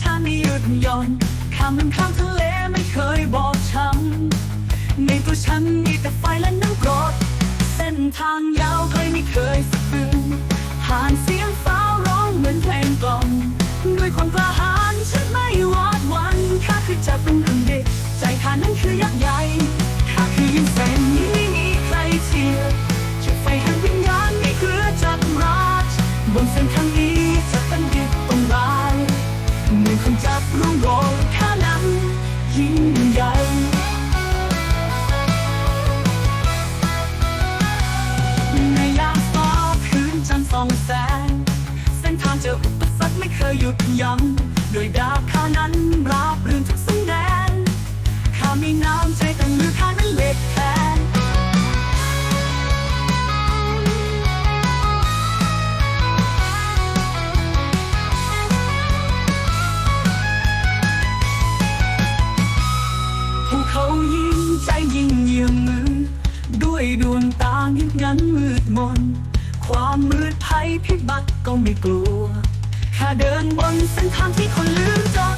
ฉันไม่หยุดหย่อนคำนั้นข้ามทะเลไม่เคยบอกช้ำในตัวฉันมีแต่ไฟและน้ำกรดเส้นทางยาวไกลไม่เคยสะบึงผ่านเสียงฟ้าร้องเหมือนเพลงกล่อมด้วย ดวงตาเงียบงันมืดมน ความมืดภัยพิบัติก็ไม่กลัวข้าเดินบนเส้นทางที่คนลืมจด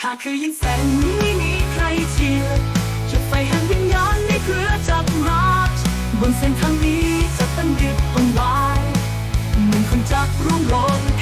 ข้าคือยิ่งแสงไม่มีใครเทียบจุดไฟแห่งวิญญาณในเครือจักรราชบนเส้นทางนี้จะเป็นดิบต้องลายเหมือนคนจักรรุ่งโรจน์